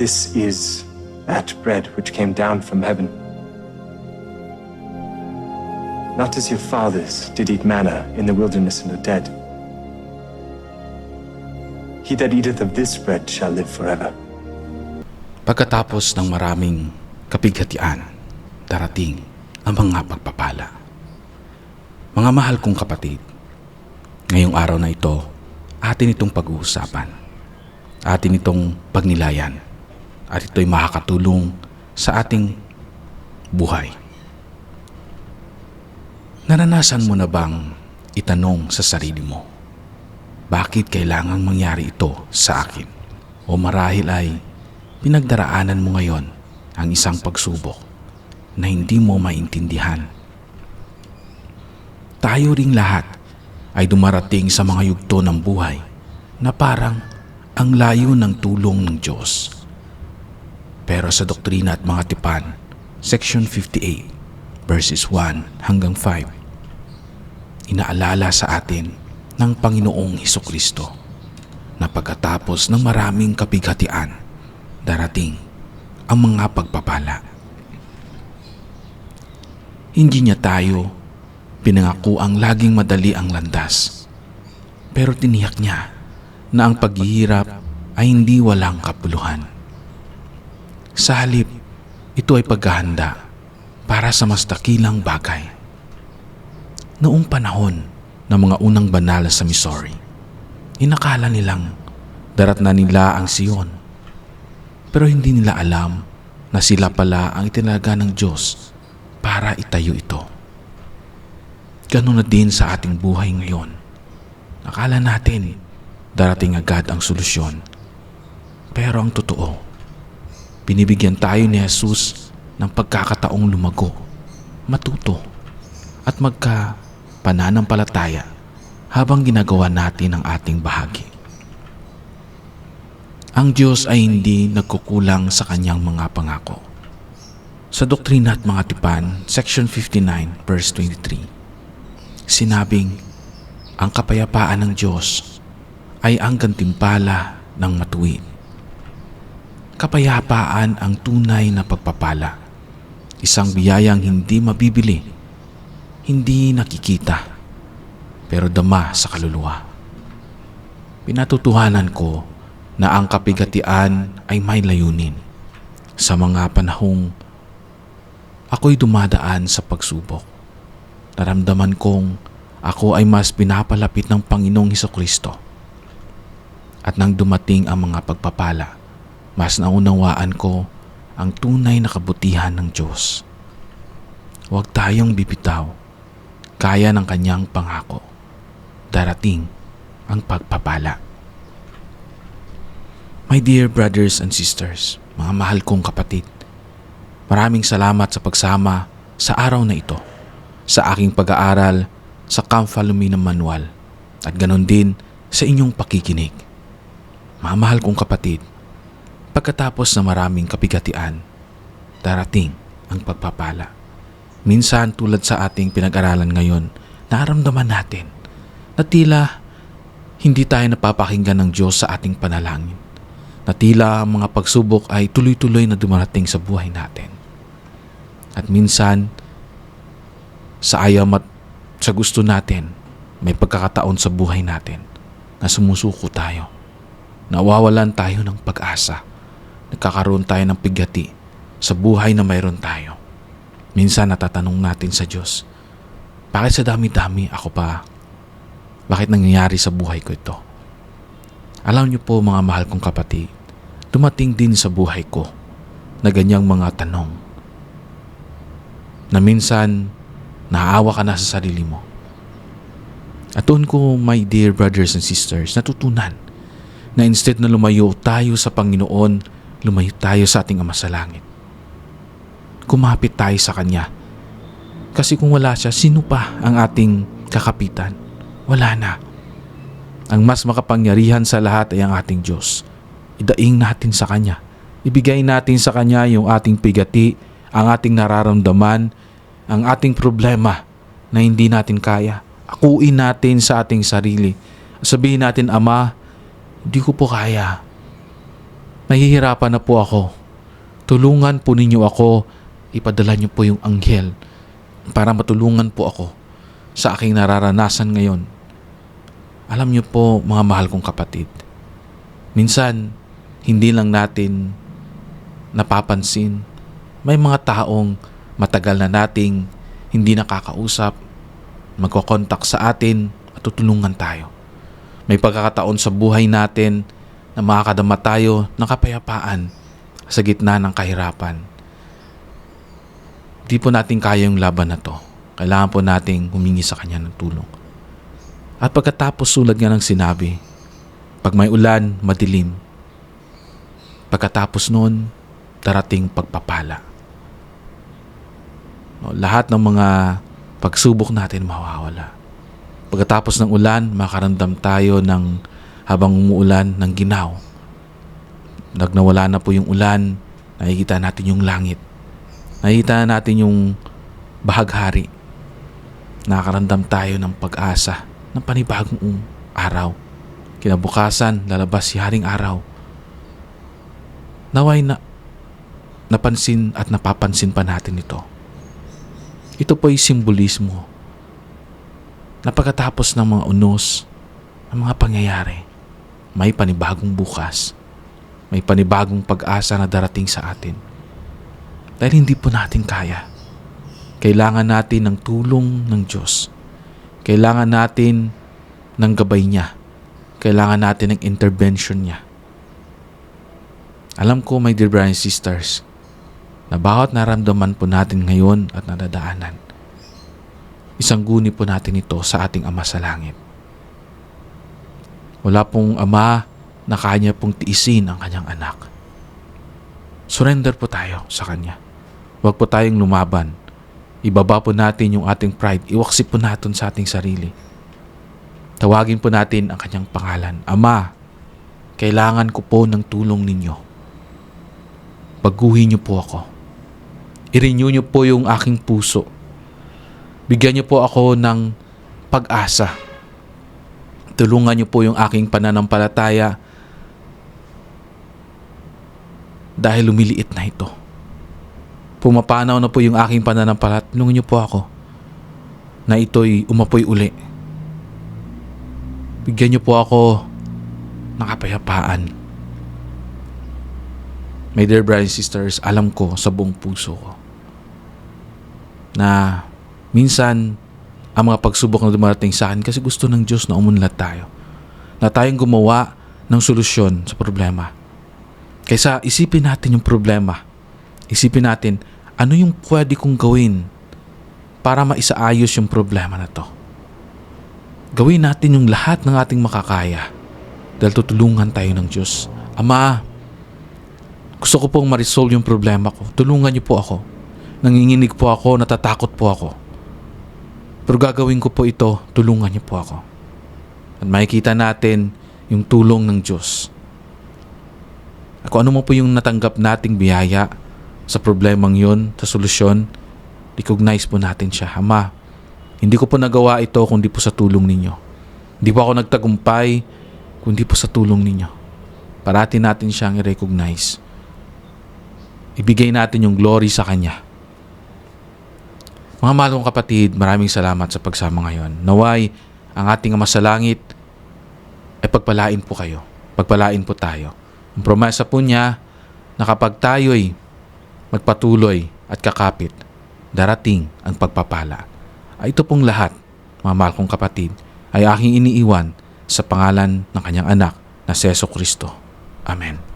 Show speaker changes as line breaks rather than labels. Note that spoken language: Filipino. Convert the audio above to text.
This is that bread which came down from heaven. Not as your fathers did eat manna in the wilderness and are dead. He that eateth of this bread shall live forever.
Pagkatapos ng maraming kapighatian, darating ang mga pagpapala. Mga mahal kong kapatid, ngayong araw na ito, atin itong pag-uusapan. Atin itong pagnilayan. At ito'y makakatulong sa ating buhay. Naranasan mo na bang itanong sa sarili mo, bakit kailangang mangyari ito sa akin? O marahil ay pinagdaraanan mo ngayon ang isang pagsubok na hindi mo maintindihan. Tayo ring lahat ay dumarating sa mga yugto ng buhay na parang ang layo ng tulong ng Diyos. Pero sa Doktrina at Mga Tipan, Section 58, verses 1 hanggang 5, inaalala sa atin ng Panginoong Heso Kristo na pagkatapos ng maraming kapighatian, darating ang mga pagpapala. Hindi niya tayo pinangako ang laging madali ang landas. Pero tiniyak niya na ang paghihirap ay hindi walang kapuluhan. Sa halip, ito ay paghahanda para sa mas dakilang bagay. Noong panahon ng mga unang banal sa Missouri, inakala nilang darat na nila ang Siyon. Pero hindi nila alam na sila pala ang itinalaga ng Diyos para itayo ito. Ganun na din sa ating buhay ngayon. Akala natin darating agad ang solusyon. Pero ang totoo, binibigyan tayo ni Jesus ng pagkakataong lumago, matuto, at magka pananampalataya habang ginagawa natin ang ating bahagi. Ang Diyos ay hindi nagkukulang sa kanyang mga pangako. Sa Doktrina at Mga Tipan, Section 59, verse 23, sinabing, ang kapayapaan ng Diyos ay ang gantimpala ng matuwid. Kapayapaan ang tunay na pagpapala, isang biyayang hindi mabibili, hindi nakikita, pero dama sa kaluluwa. Pinatutuhanan ko na ang kapigatian ay may layunin. Sa mga panahong ako'y dumadaan sa pagsubok, naramdaman kong ako ay mas pinapalapit ng Panginoong Heso Kristo. At nang dumating ang mga pagpapala, mas naunawaan ko ang tunay na kabutihan ng Diyos. Huwag tayong bibitaw, kaya ng kanyang pangako. Darating ang pagpapala. My dear brothers and sisters, mga mahal kong kapatid, maraming salamat sa pagsama sa araw na ito, sa aking pag-aaral sa Camp Manual at ganon din sa inyong pakikinig. Mga mahal kong kapatid, pagkatapos ng maraming kapigatian, darating ang pagpapala. Minsan tulad sa ating pinag-aralan ngayon, naramdaman natin na tila hindi tayo napapakinggan ng Diyos sa ating panalangin. Na tila ang mga pagsubok ay tuloy-tuloy na dumarating sa buhay natin. At minsan, sa ayaw at sa gusto natin, may pagkakataon sa buhay natin na sumusuko tayo. Nawawalan tayo ng pag-asa. Nagkakaroon tayo ng pigati sa buhay na mayroon tayo. Minsan natatanong natin sa Diyos, bakit sa dami-dami ako pa? Bakit nangyayari sa buhay ko ito? Alam niyo po mga mahal kong kapatid, dumating din sa buhay ko na ganyang mga tanong. Na minsan, naawa ka na sa sarili mo. At doon ko, my dear brothers and sisters, natutunan na instead na lumayo tayo sa Panginoon, lumayo tayo sa ating Ama sa Langit. Kumapit tayo sa Kanya. Kasi kung wala siya, sino pa ang ating kakapitan? Wala na. Ang mas makapangyarihan sa lahat ay ang ating Diyos. Idaing natin sa Kanya. Ibigay natin sa Kanya yung ating pigati, ang ating nararamdaman, ang ating problema na hindi natin kaya. Akuin natin sa ating sarili. Sabihin natin, Ama, hindi ko po kaya. Nahihirapan na po ako. Tulungan po ninyo ako. Ipadala niyo po yung anghel para matulungan po ako sa aking nararanasan ngayon. Alam niyo po mga mahal kong kapatid, minsan hindi lang natin napapansin. May mga taong matagal na nating hindi nakakausap, magkokontak sa atin at tutulungan tayo. May pagkakataon sa buhay natin na makakadama tayo ng kapayapaan sa gitna ng kahirapan. Di po natin kaya yung laban na to. Kailangan po nating humingi sa Kanya ng tulong. At pagkatapos sulad nga ng sinabi, pag may ulan, madilim. Pagkatapos noon, darating pagpapala. No, lahat ng mga pagsubok natin mawawala. Pagkatapos ng ulan, makaramdam tayo ng habang umuulan ng ginaw. Nag nawala na po yung ulan, nakikita natin yung langit. Nakikita natin yung bahaghari. Nakakaramdam tayo ng pag-asa ng panibagong araw. Kinabukasan, lalabas si Haring Araw. Naway na napansin at napapansin pa natin ito. Ito po ay simbolismo na pagkatapos ng mga unos, ng mga pangyayari, may panibagong bukas. May panibagong pag-asa na darating sa atin. Dahil hindi po natin kaya. Kailangan natin ng tulong ng Diyos. Kailangan natin ng gabay niya. Kailangan natin ng intervention niya. Alam ko, my dear brothers and sisters, na bawat naramdaman po natin ngayon at nadadaanan, isang guni po natin ito sa ating Ama sa Langit. Wala pong Ama na kanya pong tiisin ang kanyang anak. Surrender po tayo sa Kanya. Huwag po tayong lumaban. Ibaba po natin yung ating pride. Iwaksip po natin sa ating sarili. Tawagin po natin ang kanyang pangalan. Ama, kailangan ko po ng tulong ninyo. Baguhin niyo po ako. I-renew niyo po yung aking puso. Bigyan niyo po ako ng pag-asa. Tulungan niyo po yung aking pananampalataya dahil lumiliit na ito. Pumapanaw na po yung aking pananampalat. Tulungan niyo po ako na ito'y umapoy uli. Bigyan niyo po ako ng kapayapaan. My dear brothers and sisters, alam ko sa buong puso ko na minsan ang mga pagsubok na dumarating sa akin kasi gusto ng Diyos na umunlad tayo. Na tayong gumawa ng solusyon sa problema. Kaysa isipin natin yung problema. Isipin natin, ano yung pwede kong gawin para maisaayos yung problema na to. Gawin natin yung lahat ng ating makakaya dahil tutulungan tayo ng Diyos. Ama, gusto ko pong ma-resolve yung problema ko. Tulungan niyo po ako. Nanginginig po ako, natatakot po ako. Pero gagawin ko po ito, tulungan niyo po ako. At makikita natin yung tulong ng Diyos. Kung ano mo po yung natanggap nating biyaya sa problemang yon, sa solusyon, recognize po natin siya. Ama, hindi ko po nagawa ito kundi po sa tulong ninyo. Hindi po ako nagtagumpay kundi po sa tulong ninyo. Parati natin siyang i-recognize. Ibigay natin yung glory sa Kanya. Mga mahal kong kapatid, maraming salamat sa pagsama ngayon. Naway, ang ating Ama sa Langit ay pagpalain po kayo. Pagpalain po tayo. Ang promesa po niya na kapag tayo'y magpatuloy at kakapit, darating ang pagpapala. Ay ito pong lahat, mga mahal kong kapatid, ay aking iniiwan sa pangalan ng kanyang anak na Seso Kristo. Amen.